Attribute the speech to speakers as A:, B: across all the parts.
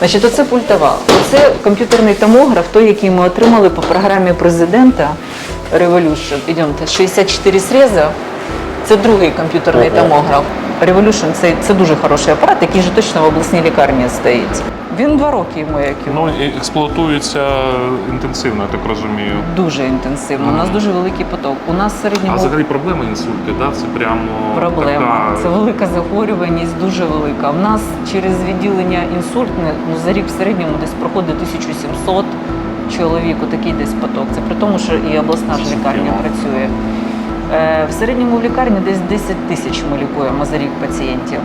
A: Значить, оце пультова. Це комп'ютерний томограф, той, який ми отримали по програмі президента Revolution. Ідемте, 64 среза. Це другий комп'ютерний томограф. Revolution це, це дуже хороший апарат, який же точно в обласній лікарні стоїть. Він два роки йому як йому.
B: Ну, і експлуатується інтенсивно, я так розумію.
A: Дуже інтенсивно. У нас дуже великий поток. У нас в
B: А
A: середньому
B: взагалі проблема інсульту, да? це прямо
A: проблема.
B: така...
A: Це велика захворюваність, дуже велика. У нас через відділення інсультне ну, за рік в середньому десь проходить 1700 чоловік, такий десь поток. Це при тому, що і обласна ж лікарня працює. Е, В середньому в лікарні десь 10 тисяч ми лікуємо за рік пацієнтів.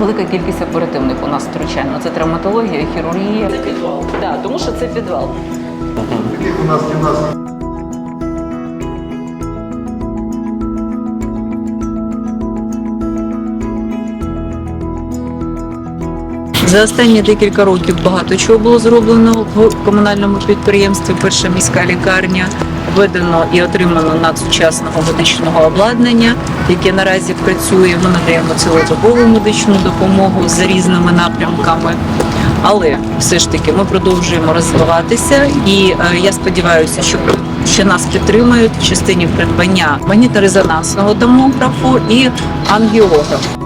A: Велика кількість оперативних у нас втручань. Це травматологія, хірургія. Це підвал. Да, тому що це підвал.
C: Таких у нас гимнастов
A: За останні декілька років багато чого було зроблено в комунальному підприємстві. Перша міська лікарня введено і отримано надсучасного медичного обладнання, яке наразі працює. Ми надаємо цілодобову медичну допомогу за різними напрямками. Але все ж таки ми продовжуємо розвиватися, і е, я сподіваюся, що ще нас підтримають в частині придбання магніторезонансного томографу і ангіографу.